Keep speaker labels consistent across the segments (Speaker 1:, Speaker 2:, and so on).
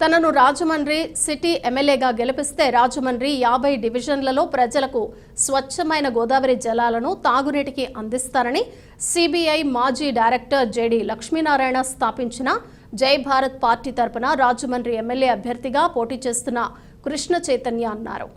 Speaker 1: తనను రాజమండ్రి సిటీ ఎమ్మెల్యేగా గెలిపిస్తే రాజమండ్రి యాభై డివిజన్లలో ప్రజలకు స్వచ్ఛమైన గోదావరి జలాలను తాగునీటికి అందిస్తారని సిబిఐ మాజీ డైరెక్టర్ జేడి లక్ష్మీనారాయణ స్థాపించిన జై భారత్ పార్టీ తరపున రాజమండ్రి ఎమ్మెల్యే అభ్యర్థిగా పోటీ చేస్తున్న కృష్ణ చైతన్య అన్నారు.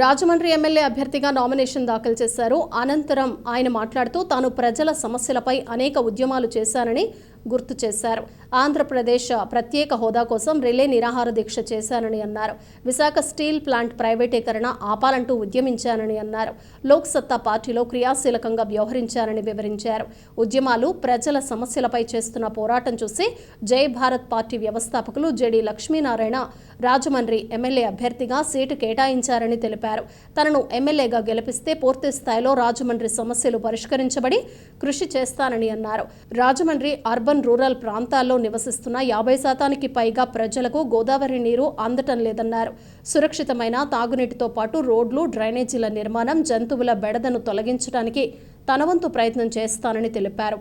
Speaker 1: రాజమండ్రి ఎమ్మెల్యే అభ్యర్థిగా నామినేషన్ దాఖలు చేశారు. అనంతరం ఆయన మాట్లాడుతూ తాను ప్రజల సమస్యలపై అనేక ఉద్యమాలు చేశానని గుర్తు చేశారు. ఆంధ్రప్రదేశ్ ప్రత్యేక హోదా కోసం రిలే నిరాహార దీక్ష చేశానని అన్నారు. విశాఖ స్టీల్ ప్లాంట్ ప్రైవేటీకరణ ఆపాలంటూ ఉద్యమించానని అన్నారు. లోక్సత్తా పార్టీలో క్రియాశీలకంగా వ్యవహరించారని వివరించారు. ఉద్యమాలు ప్రజల సమస్యలపై చేస్తున్న పోరాటం చూసి జై భారత్ పార్టీ వ్యవస్థాపకులు జెడి లక్ష్మీనారాయణ రాజమండ్రి ఎమ్మెల్యే అభ్యర్థిగా సీటు కేటాయించారని తెలిపారు. తనను ఎమ్మెల్యేగా గెలిపిస్తే పూర్తి స్థాయిలో రాజమండ్రి సమస్యలు పరిష్కరించబడి కృషి చేస్తానని అన్నారు. రాజమండ్రి అర్బన్ రూరల్ ప్రాంతాల్లో నివసిస్తున్న యాభై శాతానికి పైగా ప్రజలకు గోదావరి నీరు అందటం లేదన్నారు. సురక్షితమైన తాగునీటితో పాటు రోడ్లు డ్రైనేజీల నిర్మాణం జంతువుల బెడదను తొలగించడానికి తనవంతు ప్రయత్నం చేస్తానని తెలిపారు.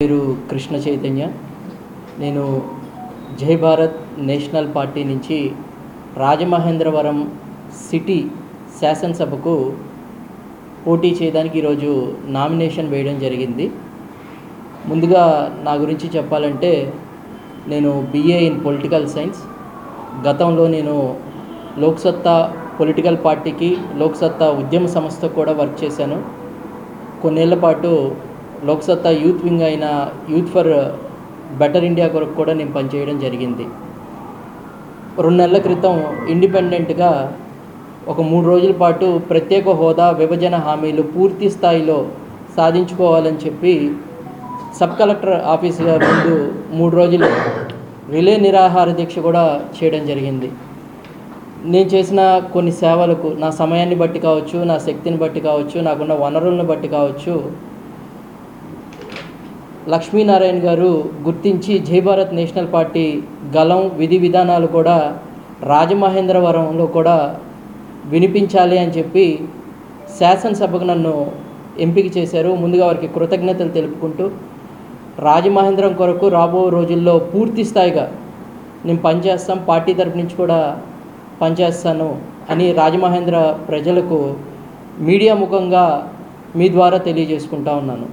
Speaker 2: పేరు కృష్ణ చైతన్య. నేను జై భారత్ నేషనల్ పార్టీ నుంచి రాజమహేంద్రవరం సిటీ శాసనసభకు పోటీ చేయడానికి ఈరోజు నామినేషన్ వేయడం జరిగింది. ముందుగా నా గురించి చెప్పాలంటే నేను బిఏ ఇన్ పొలిటికల్ సైన్స్ గతంలో నేను లోక్సత్తా పొలిటికల్ పార్టీకి లోక్సత్తా ఉద్యమ సంస్థ కూడా వర్క్ చేశాను. కొన్నేళ్ళ పాటు లోక్సత్తా యూత్ వింగ్ అయిన యూత్ ఫర్ బెటర్ ఇండియా కొరకు కూడా నేను పనిచేయడం జరిగింది. రెండు నెలల క్రితం ఇండిపెండెంట్గా ఒక మూడు రోజుల పాటు ప్రత్యేక హోదా విభజన హామీలు పూర్తి స్థాయిలో సాధించుకోవాలని చెప్పి సబ్ కలెక్టర్ ఆఫీస్ ముందు మూడు రోజులు రిలే నిరాహార దీక్ష కూడా చేయడం జరిగింది. నేను చేసిన కొన్ని సేవలకు నా సమయాన్ని బట్టి కావచ్చు నా శక్తిని బట్టి కావచ్చు నాకున్న వనరులను బట్టి కావచ్చు లక్ష్మీనారాయణ గారు గుర్తించి జై భారత్ నేషనల్ పార్టీ గలం విధి విధానాలు కూడా రాజమహేంద్రవరంలో కూడా వినిపించాలి అని చెప్పి శాసనసభకు నన్ను ఎంపిక చేశారు. ముందుగా వారికి కృతజ్ఞతలు తెలుపుకుంటూ రాజమహేంద్రం కొరకు రాబో రోజుల్లో పూర్తి స్థాయిగా నేను పనిచేస్తాం. పార్టీ తరపు నుంచి కూడా పనిచేస్తాను అని రాజమహేంద్ర ప్రజలకు మీడియా ముఖంగా మీ ద్వారా తెలియజేసుకుంటా ఉన్నాను.